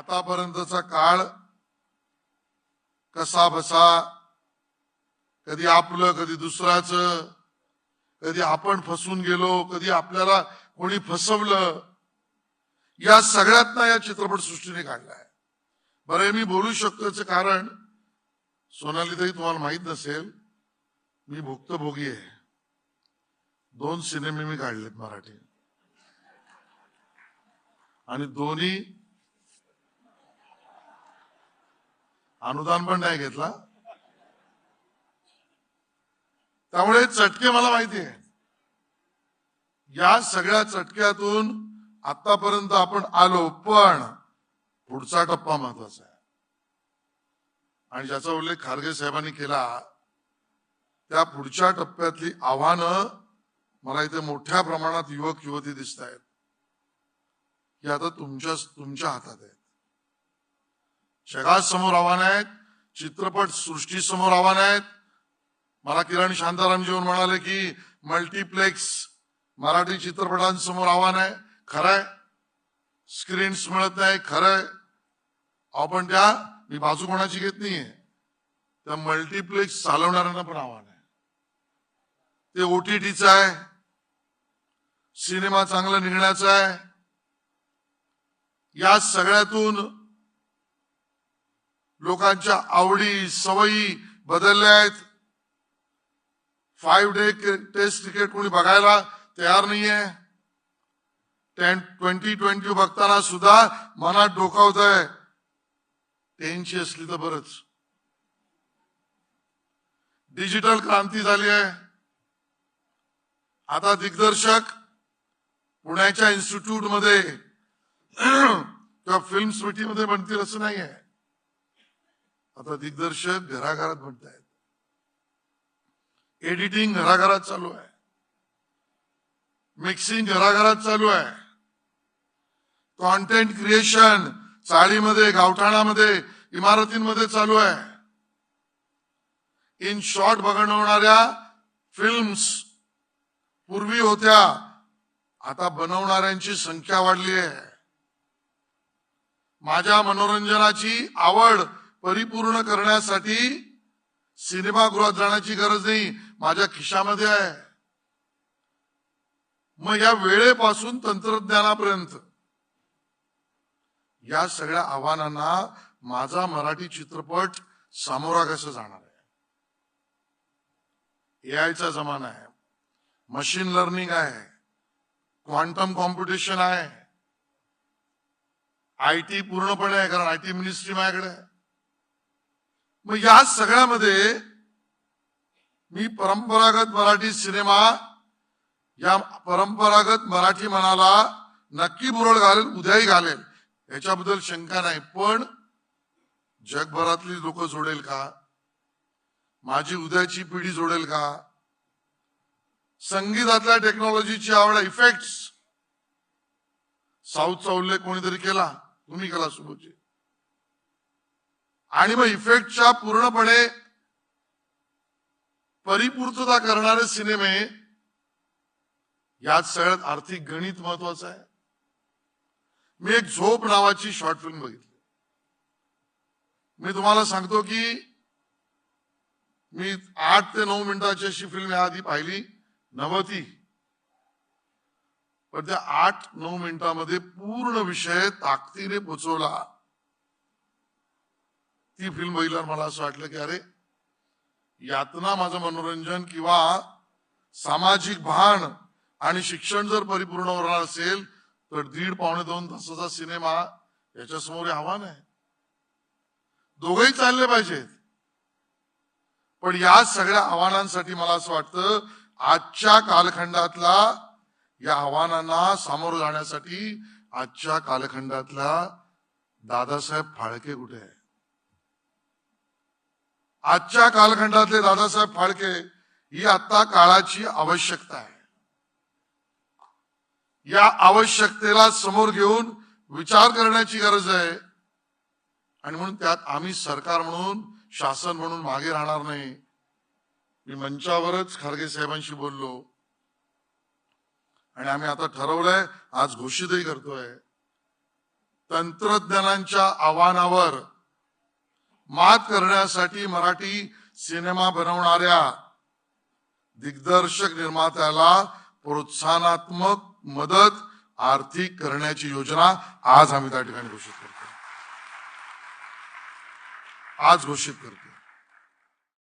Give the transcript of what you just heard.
आतापर्यंतचा काळ कसा बसा कधी आपलं कधी दुसऱ्याच कधी आपण फसून गेलो कधी आपल्याला कोणी फसवलं या सगळ्यातना या चित्रपट सृष्टीने काढलाय बरं हे मी बोलू शकतो याचं कारण सोनाली तरी तुम्हाला माहीत नसेल मी भुक्तभोगी आहे. दोन सिनेमे मी काढलेत मराठी. आणि दोन्ही अनुदान पण नाही घेतला. त्यामुळे चटके मला माहिती आहे या सगळ्या चटक्यातून आतापर्यंत आपण आलो पण पुढचा टप्पा महत्त्वाचा आहे. आणि ज्याचा उल्लेख खारगे साहेबांनी केला त्या पुढच्या टप्प्यातली आव्हानं मला इथे मोठ्या प्रमाणात युवक युवती दिसत आहेत ही आता तुमच्या तुमच्या हातात आहे. जगात जगासमोर आव्हान आहेत चित्रपट सृष्टी समोर आव्हान आहेत. मला किरण शांताराम जेवण म्हणाले की मल्टिप्लेक्स मराठी चित्रपटांसमोर आव्हान आहे. खरंय स्क्रीन्स मिळत नाही. खरंय आपण त्या मी बाजू कोणाची घेत नाहीये. त्या मल्टिप्लेक्स चालवणाऱ्यांना पण आव्हान आहे. ते ओटीटीचं आहे. सिनेमा चांगला निघण्याचा आहे. या सगळ्यातून लोकांच्या आवडी सवयी बदलल्या आहेत. फाईव्ह डे टेस्ट क्रिकेट कोणी बघायला तयार नाहीये. टेन ट्वेंटी ट्वेंटी बघताना सुद्धा मनात डोकावत आहे टेनची असली तर बरच. डिजिटल क्रांती झाली आहे. आता दिग्दर्शक पुण्याच्या इन्स्टिट्यूटमध्ये किंवा फिल्म सिटीमध्ये बनतील असं नाही आहे आता दिग्दर्शक घराघरात बनतायत एडिटिंग घराघरात चालू आहे. मिक्सिंग घराघरात चालू आहे. कॉन्टेंट क्रिएशन चाळीमध्ये गावठाणामध्ये इमारतींमध्ये चालू आहे. इन शॉर्ट बनवणाऱ्या फिल्म्स पूर्वी होत्या. आता बनवणाऱ्यांची संख्या वाढली आहे. माझ्या मनोरंजनाची आवड परिपूर्ण करण्यासाठी सिनेमागृहात जाण्याची गरज नाही. माझ्या खिशामध्ये आहे. मग या वेळेपासून तंत्रज्ञानापर्यंत. या सगळ्या आव्हानांना माझा मराठी चित्रपट सामोरा कसं जाणार आहे. एआयचा जमाना आहे. मशीन लर्निंग आहे. क्वांटम कॉम्पिटिशन आहे. आय टी पूर्णपणे आहे कारण आय टी मिनिस्ट्री माझ्याकडे आहे. मग या सगळ्यामध्ये मी परंपरागत मराठी सिनेमा या परंपरागत मराठी मनाला नक्की बुरळ घालेल उद्याही घालेल याच्याबद्दल शंका नाही. पण जगभरातली लोक जोडेल का? माझी उद्याची पिढी जोडेल का? संगीतातल्या टेक्नॉलॉजीची आवड इफेक्ट्स साऊथचा उल्लेख कोणीतरी केला? तुम्ही केला सुबोजी आणि मग इफेक्टच्या पूर्णपणे परिपूर्तता करणारे सिनेमे यात सगळ्यात आर्थिक गणित महत्वाचं आहे. मी एक झोप नावाची शॉर्ट फिल्म बघितली. मी तुम्हाला सांगतो की मी आठ ते नऊ मिनिटाची अशी फिल्म याआधी पाहिली नव्हती पण त्या आठ नऊ मिनिटामध्ये पूर्ण विषय ताकदीने पोचवला. ती फिल्म बघितल्यावर मला असं वाटलं की अरे यातना माझं मनोरंजन किंवा सामाजिक भान आणि शिक्षण जर परिपूर्ण होणार असेल तर दीड पावणे दोन तासाचा सिनेमा याच्यासमोर हे आव्हान आहे. दोघही चालले पाहिजेत. पण या सगळ्या आव्हानांसाठी मला असं वाटतं आजच्या कालखंडातला या आव्हानांना सामोरं जाण्यासाठी आजच्या कालखंडातला दादासाहेब फाळके कुठे आहे आजच्या कालखंडातले दादासाहेब फाळके ही आता काळाची आवश्यकता आहे. या आवश्यकतेला समोर घेऊन विचार करण्याची गरज आहे. आणि म्हणून त्यात आम्ही सरकार म्हणून शासन म्हणून मागे राहणार नाही. मी मंचावरच खारगे साहेबांशी बोललो. आणि आम्ही आता ठरवलंय आज घोषितही करतोय. तंत्रज्ञानांच्या आव्हानावर मात करण्यासाठी मराठी सिनेमा बनवणाऱ्या दिग्दर्शक निर्मात्याला प्रोत्साहनात्मक मदत आर्थिक करण्याची योजना आज आम्ही त्या ठिकाणी घोषित करतो आज घोषित करतो